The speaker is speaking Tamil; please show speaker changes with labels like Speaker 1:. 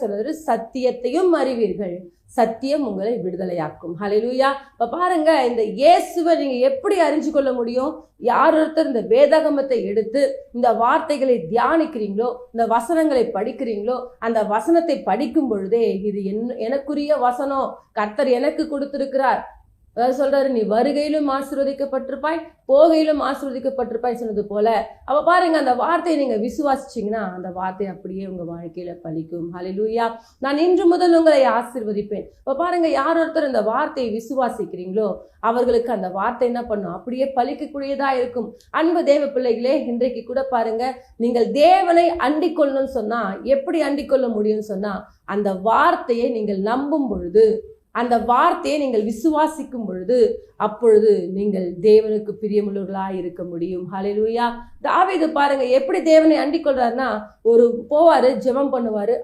Speaker 1: சொல்றது சத்தியத்தையும் அறிவீர்கள். சத்தியம் உங்களை விடுதலையாக்கும். ஹalleluya இப்ப பாருங்க இந்த இயேசுவை நீங்க எப்படி அறிஞ்சு கொள்ள முடியும்? யார் ஒருத்தர் இந்த வேதகமத்தை எடுத்து இந்த வார்த்தைகளை தியானிக்கிறீங்களோ இந்த வசனங்களை படிக்கிறீங்களோ அந்த வசனத்தை படிக்கும் பொழுதே இது என் எனக்குரிய வசனம். கர்த்தர் எனக்கு கொடுத்திருக்கிறார். அதாவது சொல்றாரு நீ வருகையிலும் ஆசிர்வதிக்கப்பட்டிருப்பாய் போகையிலும் ஆசிர்வதிக்கப்பட்டிருப்பாய் சொன்னது போல அப்போ பாருங்க அந்த வார்த்தையை நீங்க விசுவாசிச்சீங்கன்னா அந்த வார்த்தை அப்படியே உங்க வாழ்க்கையில பலிக்கும். ஹலிலூயா நான் இன்று முதல் உங்களை ஆசீர்வதிப்பேன். இப்ப பாருங்க யார் ஒருத்தர் இந்த வார்த்தையை விசுவாசிக்கிறீங்களோ அவர்களுக்கு அந்த வார்த்தை என்ன பண்ணும்? அப்படியே பலிக்கக்கூடியதா இருக்கும். அன்பு தேவ பிள்ளைகளே இன்றைக்கு கூட பாருங்க நீங்கள் தேவனை அண்டிக் கொள்ளணும்னு சொன்னா எப்படி அண்டிக் கொள்ள முடியும்னு சொன்னா அந்த வார்த்தையை நீங்கள் நம்பும் பொழுது அந்த வார்த்தையை நீங்கள் விசுவாசிக்கும் பொழுது அப்பொழுது நீங்கள் தேவனுக்கு பிரியமுள்ளவர்களாக இருக்க முடியும். ஹலெலுயா தாவிது பாருங்க எப்படி தேவனை அண்டிக் கொள்றாருன்னா ஒரு போவார் ஜெபம் பண்ணுவார்.